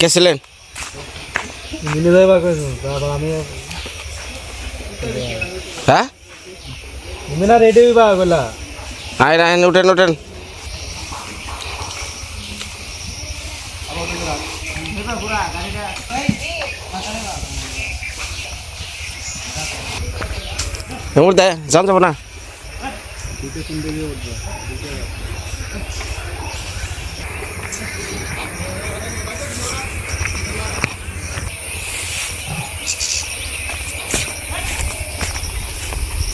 গেছিলেন মিলে যাইবা কইছো? তারপর আমি হ্যাঁ তুমি না রেডি হইবা কইলা? আয় না উঠেন উঠেন। যান যাব না।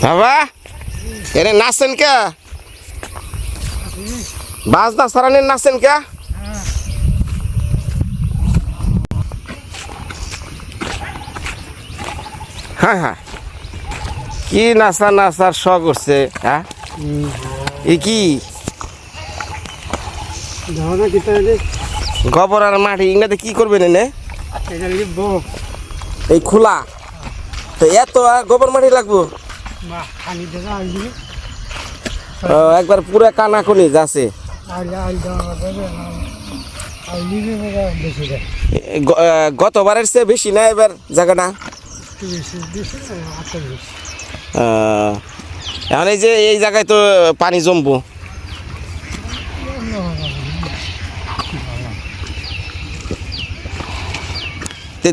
বাবা, এনে নাচেন কে? বাস না সারানের নাচেন কে? হ্যাঁ হ্যাঁ কি নাচা নাচার শখ করছে হ্যাঁ? এ কি গোবর আর মাটি ইংরাতে কি করবেন এনে? এই খোলা। তো এত গোবর মাটি লাগবো? একবার পুরা কানা কনি যাচ্ছে। গতবারের চেয়ে বেশি না এবার জায়গাটা এখন এই যে এই জায়গায় তো পানি জমবো।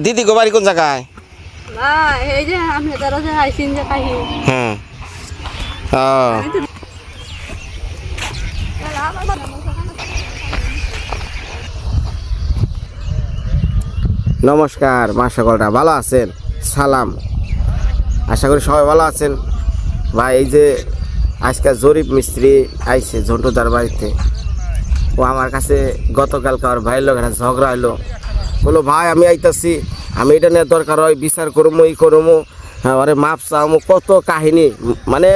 দিদি গো বাড়ি কোন জায়গায়? হ্যাঁ। নমস্কার মা সকলরা ভালো আছেন? সালাম। আশা করি সবাই ভালো আছেন। ভাই, এই যে আজকে জরিফ মিস্ত্রি আইছে ঝন্টুদার বাড়িতে। ও আমার কাছে গতকালকে আমার ভাইয়ের লোক একটা ঝগড়া হলো বলো ভাই, আমি আইতাছি। আমি এটা নিয়ে দরকার হয়, বিচার করব ই করব হ্যাঁ আরে মাপ চামো কত কাহিনী মানে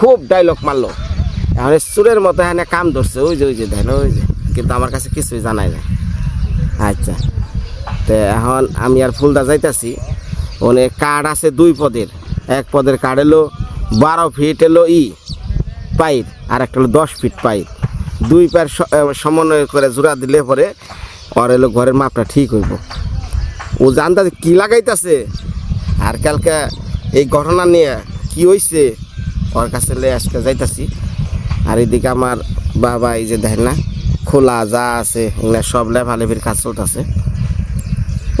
খুব ডায়লগ মারলো। এখন সুরের মতো এখানে কাম ধরছে, ওই যে ওই যে, দেখেন, ওই যে। কিন্তু আমার কাছে কিছুই জানাই না আচ্ছা তো এখন আমি আর ফুলদা যাইতাছি। ওনে কার্ড আছে দুই পদের। এক পদের কার্ড এলো বারো ফিট এলো ই পাইপ, আর একটা হলো দশ ফিট পাইপ। দুই পায়ের সমন্বয় করে জোড়া দিলে পরে ওর এলো ঘরের মাপটা ঠিক হইব। ও জানতে কি লাগাইতাছে, আর কালকে এই ঘটনা নিয়ে কি হইছে, ওর কাছে আজকে যাইতাছি। আর এদিকে আমার বাবা এই যে দেখেন না, খোলা যা আছে, এগুলা সব লেভালেভির কাজ চলতেছে।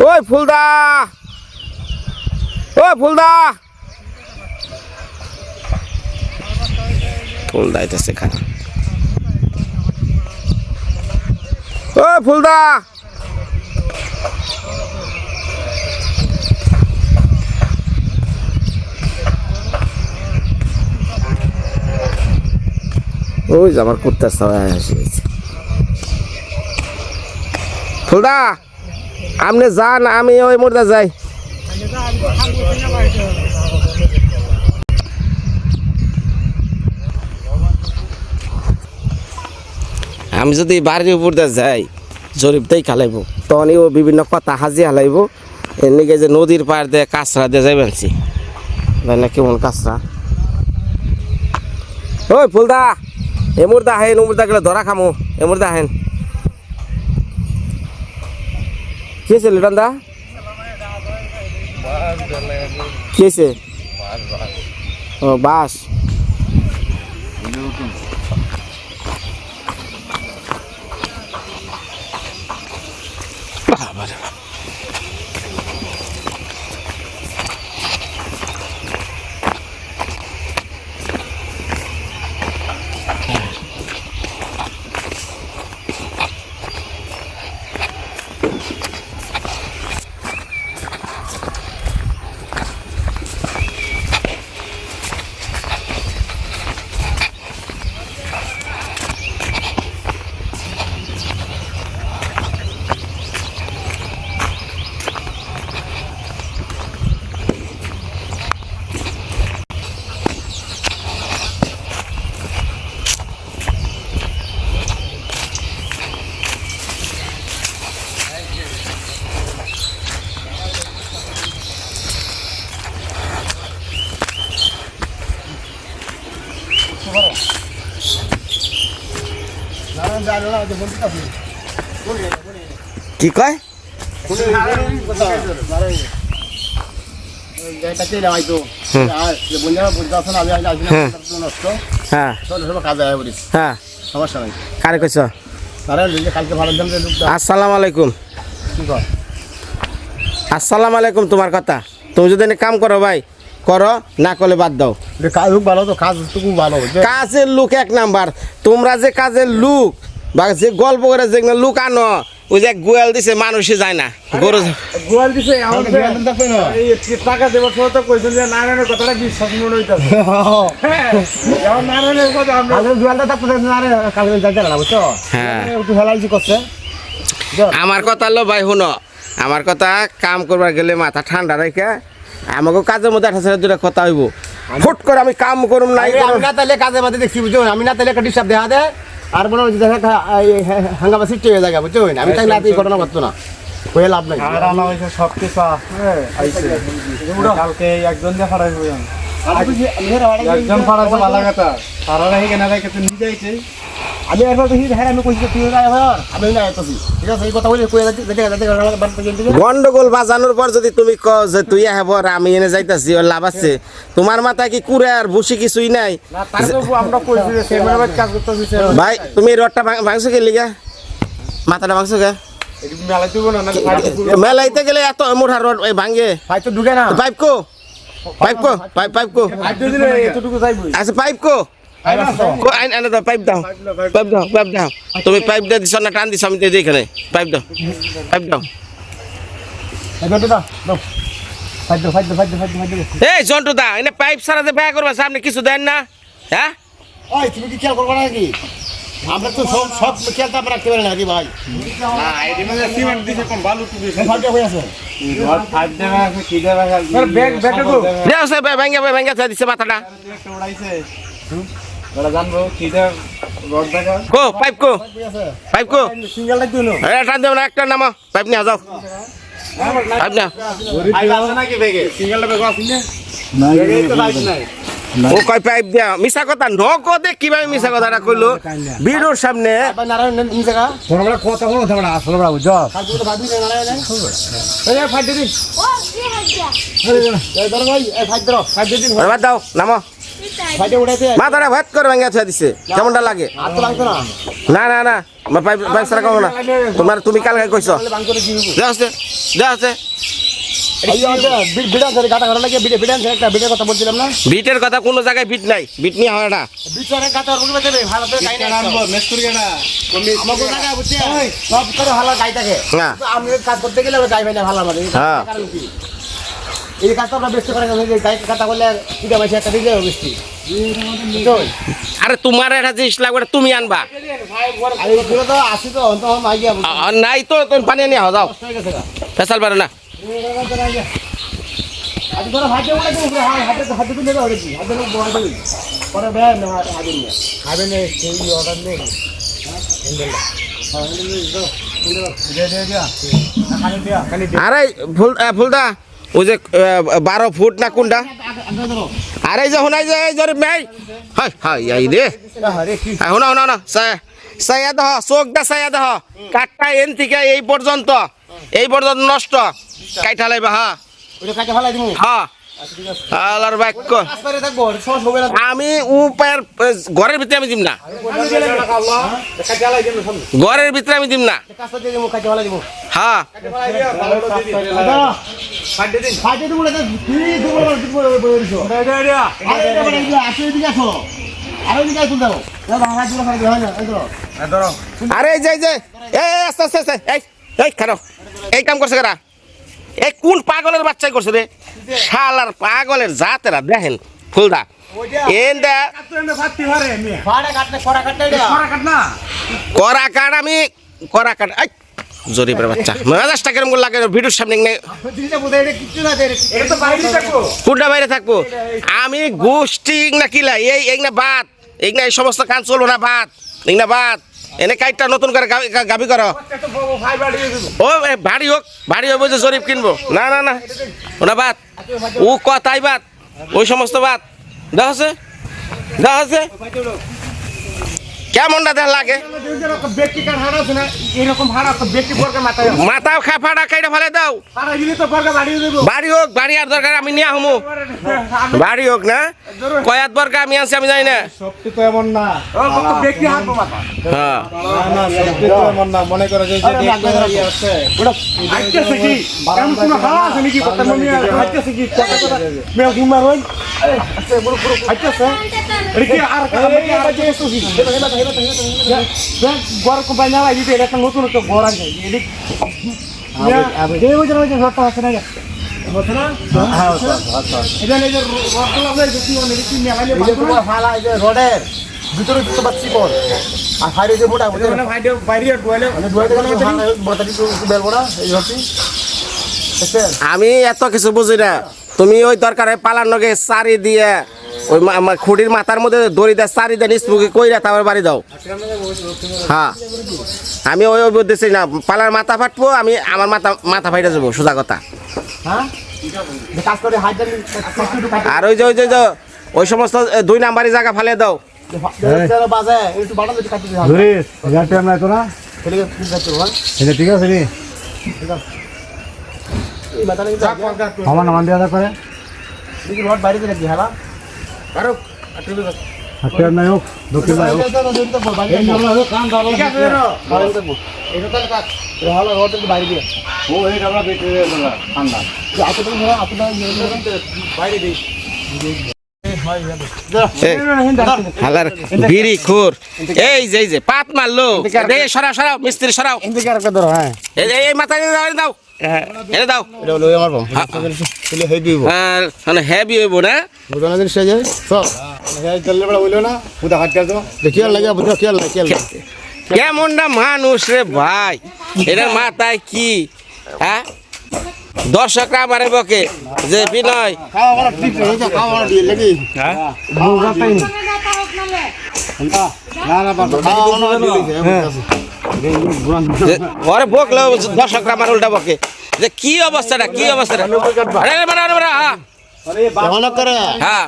ওই ফুলদা! ওই ফুলদা! ফুলদা আইতেছে খারাপ ও, ফুলদা! ওই যে আমার কুত্তার সবাই এসে গেছে। ফুলদা, আপনি যান, আমি ওই মোড়দা যাই। আমি যদি বাড়ির উপর দিয়ে যাই জরিপটাই খালাইব। তখনই ও বিভিন্ন কথা হাজি হালাইব। এদিকে যে নদীর পাড় দিয়ে কাঁচরা দিয়ে যাইবেনছি না, কেমন কাঁচরা? ওই ফুলদা এমুর দা হেন উমুর দা ধরা খামো। এমুর দা হেন। কি হয়েছে লিটন দা? কি হয়েছে ও, বাস। কি কয়? হ্যাঁ। হ্যাঁ। আসসালাম আলাইকুম। আসসালাম আলাইকুম তোমার কথা। তুমি যদি কাম করো ভাই করো না করলে বাদ দাও। কাজ ভালো তো কাজ খুব ভালো কাজের লুক এক নাম্বার। তোমরা যে কাজের লুক বা যে গল্প করে যে লুক আনো ওই যে গোয়াল দিছে মানুষই যায় না। গরু গোয়াল দিছে টাকা দেবার সময় তো কইছেন যে নারায়ণের কথাটা বিশ্বাস মনে হইতাছে? নারায়ণের কথা আমরা কালকে যাইতে বুঝছ? হ্যাঁ। একটু হেলাইছি করছে। আমার কথা হলো ভাই শুনো। আমার কথা কাম করবার গেলে মাথা ঠান্ডা রেখে আমাকে কাজের মধ্যে আঠাশ হাজার দুটা কথা হইব। ফুট করে আমি কাম করুম নাই আমি না তাহলে কাজে মাঝে দেখছি বুঝছ? আমি না তাহলে একটা ডিস্টার্ব দেখা দেয় আর মনে হচ্ছে দেখা হাঙ্গামা সিট হয়ে যায় বুঝছ? আমি তাই না এই ঘটনা ঘটতো না। হয়ে লাভ নাই। আর আনা সব কিছু আইছে। কালকে একজন একজন ফারাইছে ভালো কথা রাখে নিজে আমি একবার দেখি হ্যাঁ আমি কইছি তুই না এবার আমি না এতছি ঠিক আছে? এই কথা বলে কই দেখে বাদ পর্যন্ত গন্ডগোল বাজানোর পর যদি তুমি ক যে তুই হবর আমি এনে যাইতাছি ওর লাভ আছে। তোমার মাথায় কি কুড়ে আর বসি কিছুই নাই? আমরা কইছি যে সেমের বাদ কাজ করতে হইছে ভাই তুমি রডটা ভাঙ- ভাঙছো কে লিগা? মাথাটা ভাঙছো কে? মেলাইতে গেলে এত মোটা রড ভাঙে। ভাই তো ঢুকে না। পাইপ কো পাইপ কো পাইপ পাইপ কো আচ্ছা পাইপ কো আইন আইন দাও পাইপ দাও পাইপ দাও পাইপ দাও তুমি পাইপ দিয়ে দিছ না টান দিছ আমি দিয়ে এখানে। পাইপ দাও পাইপ দাও এই জন্টু দা এনে পাইপ সারা যে ব্যয় করবা সামনে কিছু দেন না। হ্যাঁ? ওই তুমি কি খেয়াল করবে নাকি? আমরা তো সব সব খেয়াল আমরা রাখতে পারি ভাই? না কি সে ভেঙ্গে ভেঙ্গে দিছে মাথাটা। একটা উড়াইছে জানব কি রড দেখা। কো পাইপ কো। পাইপ কো। সিঙ্গেলটা দিও না টান দেব না একটা নামো। পাইপ নিয়ে যাও। পাইপ না আছে নাকি ব্যাগে সিঙ্গেলটা ব্যাগ আছে না? ব্যাগে তো লাইট নাই। ও কয় পাইপ দিয়া? মিছা কথা কীভাবে মিছা কথাটা কইলো? বিড়োর সামনে। দাও নামো। মাথাটা ভাত করে ভেঙে ছুঁয়ে দিছে। কেমনটা লাগে? না? না না পাইপ কমো না। তোমার তুমি কালকে কইছো। দেওয়া আছে আছে। যে বিডান ধরে গাটা ঘরে লাগে বিডে বিডান ধরে একটা বিডের কথা বলছিলাম না? বিটের কথা কোনো জায়গায় বিট নাই। বিট নিয়ে হয় না। হ্যাঁ। আমি কাজ করতে গেলে গাই ভাই না ভালো আমাদের। এই হ্যাঁ। কারণ কি? এই কাজটা আমরা বেশি করে গাই কথা বললে একটা দিলে বেশি। আরে তোমার একটা জিনিস লাগবে তুমি আনবা। নাই তো তুমি পানি নিয়ে যাও। হয়ে গেছে গা। ফেসাল পারে না। আরে ফুল ফুলদা ওই যে বারো ফুট না কোনটা? আরে যে শোনাই যে জরিপ নাই হয় হয় আই রে। শোনা শোনা শোনা। সাইয়া দেহ চোখ দা সায়া দেহ। কাঠটা এন থেকে এই পর্যন্ত। এই পর্যন্ত নষ্ট। কাইঠা লাইবা হা। ওটা কাটে ফেলাই দিমু। হ্যাঁ আলার বাক্য না আমি উপায়ের ঘরের ভিতরে আমি দিম না। ঘরের ভিতরে আমি দিম না। হ্যাঁ। আরে এটা মানে এই না এই ধরো। আরে এই যে এই যে এই এই, আস্তে আস্তে আস্তে এই এই এই কাম করছে কারা? এই কোন পাগলের বাচ্চাই করছে রে? শালার পাগলের জাতেরা দেখেন ফুলদা। করা কাট আমি করা কাট জরিপের বাচ্চা। মেজাজটা কেরম লাগে ভিডিওর সামনে থাকব। কোনটা বাইরে থাকব। আমি গোষ্ঠী না কিলা এই এই না বাদ। এই না এই সমস্ত কাজ চলবো না বাদ। এই না বাদ। এনে কাইটটা নতুন করে গাবি- গা- গাবি করো। ও এ, ভারী হোক ভারী হবে যে জরিপ কিনবো। না না না। ওনা বাদ। ও কথাই বাদ ওই সমস্ত বাদ। দেখা আছে দেখা আছে কেমনটা দেখ লাগে? আছে আছে মাথাও খা ফাটা খাইটা ফেলে দাও। বাড়ি হোক, বাড়ি আর দরকার, আমি নিয়ে আহমু। বাড়ি হোক না, কয়াত বর্গা আমি আনছি, আমি জানি না। সত্যি তো এমন না ব্যক্তি হাঁটবো মাথা হ্যাঁ। মনে করো আছে আছে মনে বড় কোম্পানি না দিতে এটা একটা নতুন একটা বড় আছে এদিক ঘরটা আছে না হ্যাঁ রডের ভিতরে দুটো বাচ্চি কর আর বাইরে যে মোটা বুঝে মানে ভাইডে বাইরে ডুয়ালে মানে দুয়াইতে গেলে ফালা বড়টাটি তো বেল বড়া এই হচ্ছে আমি এত কিছু বুঝি না তুমি ওই দরকারে পালার নগে সারি দিয়ে ওই খুঁটির মাথার মধ্যে দড়ি দিয়ে সারি দিয়ে নিষ্পুকে কইরা তারপর বাড়ি দাও। হ্যাঁ। আমি ওই ওই বুদ্ধি না পালার মাথা ফাটবো আমি আমার মাথা মাথা ফাইটা যাব সোজা কথা। হ্যাঁ? যে কাজ করে হাত দেন আর ওই যে ওই যে ওই সমস্ত দুই নাম্বারি জায়গা ফালে দাও। তো না? ঠিক আছে। আমার নামান দেওয়া করে। দক্ষিণ হালার বিড়ি খুর। এই যে এই যে পাত মারলো। এই সরাও সরাও মিস্ত্রি সরাও। হ্যাঁ। এই এই- এই মাথা দাও এটা দাও। এটা লই আমার বাম। তাহলে হেই দিব আর মানে হেভি হইব না? বুঝানো দিন সে যায় সব চললে বড় হইল না? পুদা হাত তো দেখি আর লাগে বুঝা কি আর লাগে কি আর লাগে। কেমন না মানুষ রে ভাই? এটার মাথায় কি? হ্যাঁ? দর্শকরা আমার বকে যে বিনয়। খাওয়া বড় ঠিক আছে খাওয়া বড় দিয়ে লাগি না না ওরে বকলেও দর্শকরা আমার উল্টা বকে। যে কি অবস্থাটা কি অবস্থাটা? আমি হ্যাঁ,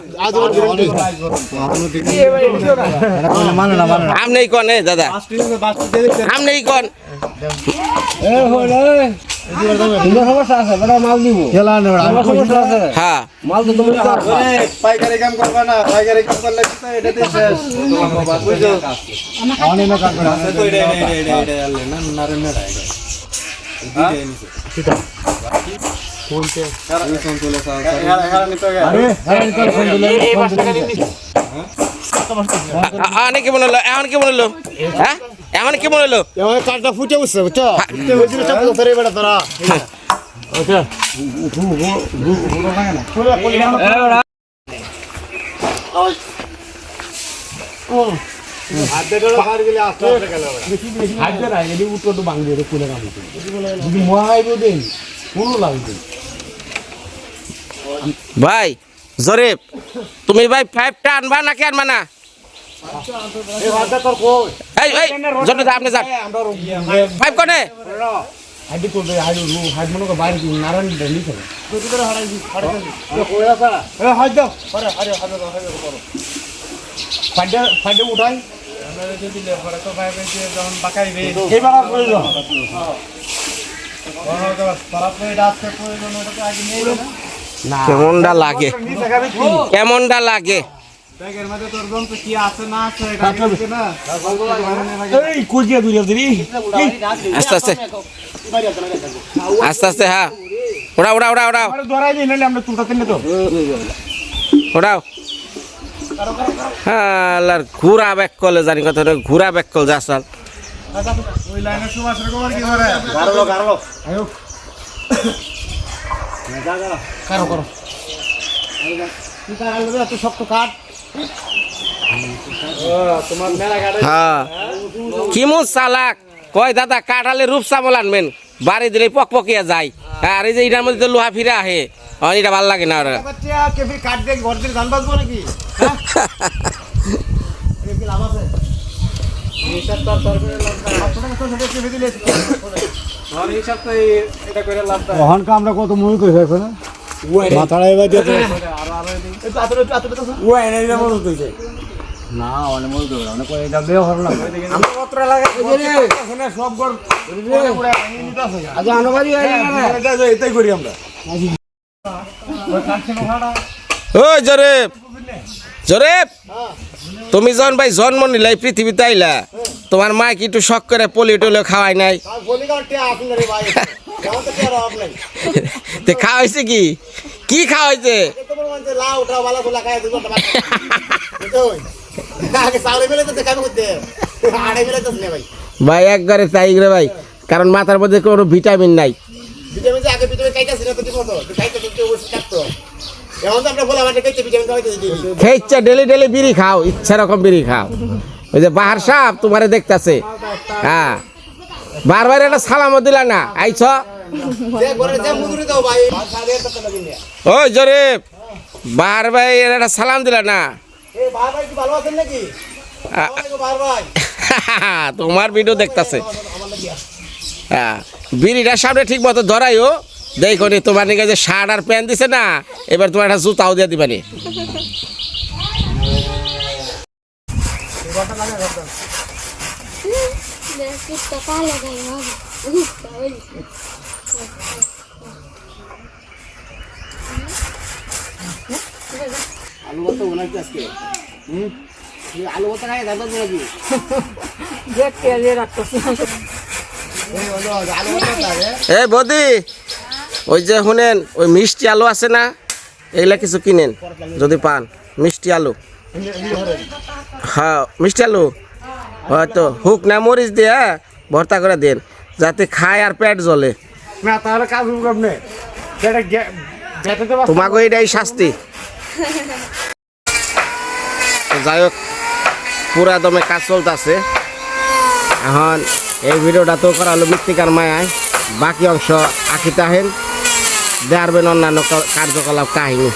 আমনি কোন দাদা। আমি কোন। খেলা নেই হ্যাঁ পাইকারি কাম করবে না পাইকারি কাম করলে তো এটাতে শেষ বুঝছ অনেক না কাম করে তো এটা এটা এটা এটা আলে না নারে মেড়া এটা আনে কি মনে হলো এখন কি মনে হলো হ্যাঁ এখন কি মনে হলো? এমন কাটটা ফুটে উঠছে বুঝছ? ফুটে উঠছে সব ধরে বেড়া তোরা। ভাই জরিফ তুমি ভাই ফাইভটা আনবা নাকি আনবা না? এই এই জন্য আপনি যান। ফাইভ কনে? ফাইডে উঠাই। যখন বাকাইবে এইবার আর প্রয়োজন কেমনটা লাগে কেমনটা লাগে ব্যাগের মধ্যে তোর যন্ত্র কি আছে না আছে এটা দেখবে না। এই কুজিয়া দুইয়া দিবি আস্তে আস্তে। আস্তে আস্তে হ্যাঁ। ওড়া ওড়া ওড়া ওড়াও। আরে ধরাই দিই নাহলে আমরা তো ওড়াও। হ্যাঁ ঘুরা ব্যাক করলে জানি কথা ঘুরা ব্যাক কল করে? শক্ত গাড়ি হ্যাঁ। কি চালাক? কয় দাদা কাঠালে রূপ চাবল আনবেন। বাড়ি দিলে পক পকিয়া যায়। আর এই যে এটার মধ্যে লোহা ফিরে আহে। আমার এটা ভালো লাগে না আর। হ্যাঁ? আর আমরা কত মনে করি এখন? মাথাটা এবার দিয়ে একটু আতরে একটু আতরে তো ও এনে দিলে হইছে। না অনেক মজা অনেক এটা বেও হল না। আমরা কত লাগে সব ঘর আজ আনবাড়ি এটাই করি আমরা। ওই জরেব জরেব তুমি যখন ভাই জন্ম নিলাই পৃথিবীতে আইলা। তোমার মা কি একটু শখ করে পোলিও টোলিও খাওয়াই নাই। তো তে খাওয়াইছে কি? কি তো নে ভাই। একবারে তাই রে ভাই কারণ মাথার মধ্যে কোনো ভিটামিন নাই। ডেলি ডেলি বিড়ি খাও ইচ্ছা রকম বিড়ি খাও। ওই যে বাহার সাপ তোমারে দেখতাছে। হ্যাঁ। বারবার একটা সালামও দিলা না। আইছ। ওই জরেব বাহার ভাই এর একটা সালাম দিলা না। এই ভাই ভাই কি ভালো আছেন নাকি? আ- ভাই ভাই। তোমার ভিডিও দেখতাছে। হ্যাঁ বিড়িটার সামনে ঠিক মতো ধরাইও দেখো নি তোমার নিকে যে শার্ট আর প্যান্ট দিছে না এবার তোমার একটা জুতাও দিয়ে দিবানি আলু বদি, ওই যে শুনেন, ওই মিষ্টি আলু আছে না এগুলা কিছু কিনেন, যদি পান। মিষ্টি আলু। হ্যাঁ মিষ্টি আলু। হয়তো, হুক না মরিচ দিয়ে ভর্তা করে দেন, যাতে খায় আর পেট জ্বলে। না, তাহলে কাজ হবে তোমাকে এটাই শাস্তি। যাই হোক, পুরা দমে কাজ চলতেছে। এখন এই ভিডিওটা তো করা হলো মৃত্তিকার মায়ায়। বাকি অংশ আঁকিতে আহেন। দেয়ারবেন অন্যান্য কার্যকলাপ কাহিনী।